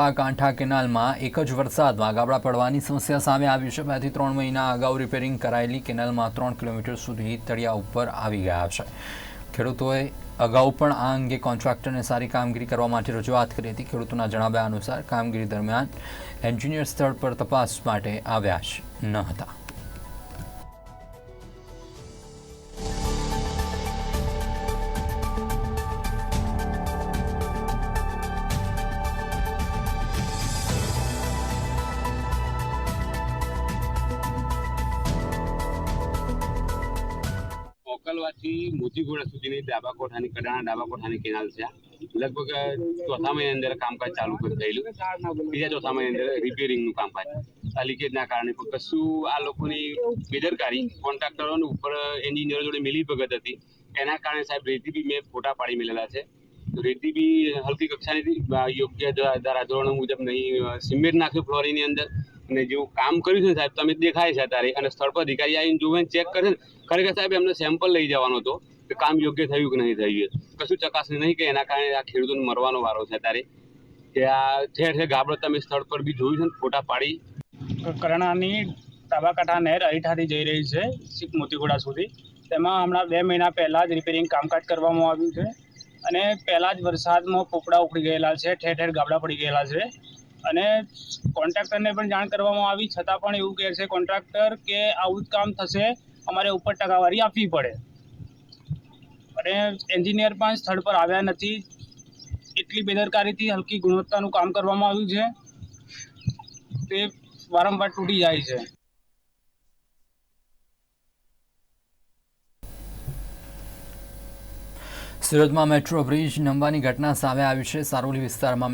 કાંઠા કેનાલમાં એક જ વરસાદમાં ગાબડા પડવાની સમસ્યા સામે આવી છે. બેથી ત્રણ મહિના અગાઉ રિપેરિંગ કરાયેલી કેનાલમાં ત્રણ કિલોમીટર સુધી તળિયા ઉપર આવી ગયા છે. ખેડૂતોએ અગાઉ પણ આ અંગે કોન્ટ્રાક્ટરને સારી કામગીરી કરવા માટે રજૂઆત કરી હતી. ખેડૂતોના જણાવ્યા અનુસાર કામગીરી દરમિયાન એન્જિનિયર સ્થળ પર તપાસ માટે આવ્યા જ ન હતા. મોકલવાથી મોતીગોડા સુધીની ડાબા કોઠાની કડાણા ડાબા કોઠાની કેનાલ છે. લગભગ ચોથા મહિના અંદર કામકાજ ચાલુ થયેલું બીજા ચોથા મહિના અંદર રિપેરિંગનું કામકાજ. આ લીકેજના કારણે પણ કશું આ લોકોની બેદરકારી, કોન્ટ્રાક્ટરોની ઉપર એન્જિનિયરો જોડે મિલી ભગત હતી. એના કારણે સાહેબ રેતી બી મેં ફોટા પાડી મેલેલા છે. રેતી બી હલકી કક્ષાની યોગ્ય ધારાધોરણ મુજબ નહીં સિમેન્ટ નાખ્યું ફ્લોરીની અંદર. અને જેવું કામ કર્યું છે ને સાહેબ, તમે દેખાય છે અત્યારે. અને સ્થળ પર અધિકારી આવીને જોવે ચેક કરે ખરેખર સાહેબ, એમને સેમ્પલ લઈ જવાનો હતો કે કામ યોગ્ય થયું કે નહીં થયું કશું ચકાસણી નહીં કે એના કારણે આ ખેડૂતોને મરવાનો વારો છે અત્યારે. કે આ ઠેર ઠેર ગાબડો તમે સ્થળ પર બી જોયું છે ને, ફોટા પાડી. કરણાની તાબાકાંઠા નહેર અહીઠાથી જઈ રહી છે, શીખ મોતીગોડા સુધી. તેમાં હમણાં બે મહિના પહેલાં જ રિપેરિંગ કામકાજ કરવામાં આવ્યું છે. અને પહેલાં જ વરસાદમાં પોપડા ઉખડી ગયેલા છે, ઠેર ઠેર ગાબડા પડી ગયેલા છે. અને કોન્ટ્રાક્ટરને પણ જાણ કરવામાં આવી. છતાં પણ એવું કહે છે કોન્ટ્રાક્ટર કે આવું જ કામ થશે, અમારે ઉપર ટકાવારી આપવી પડે. અને એન્જિનિયર પણ સ્થળ પર આવ્યા નથી. એટલી બેદરકારીથી હલકી ગુણવત્તાનું કામ કરવામાં આવ્યું છે. તે વારંવાર તૂટી જાય છે. સુરતમાં મેટ્રો બ્રિજ નમવાની ઘટના સામે આવી છે. સારોલી વિસ્તારમાં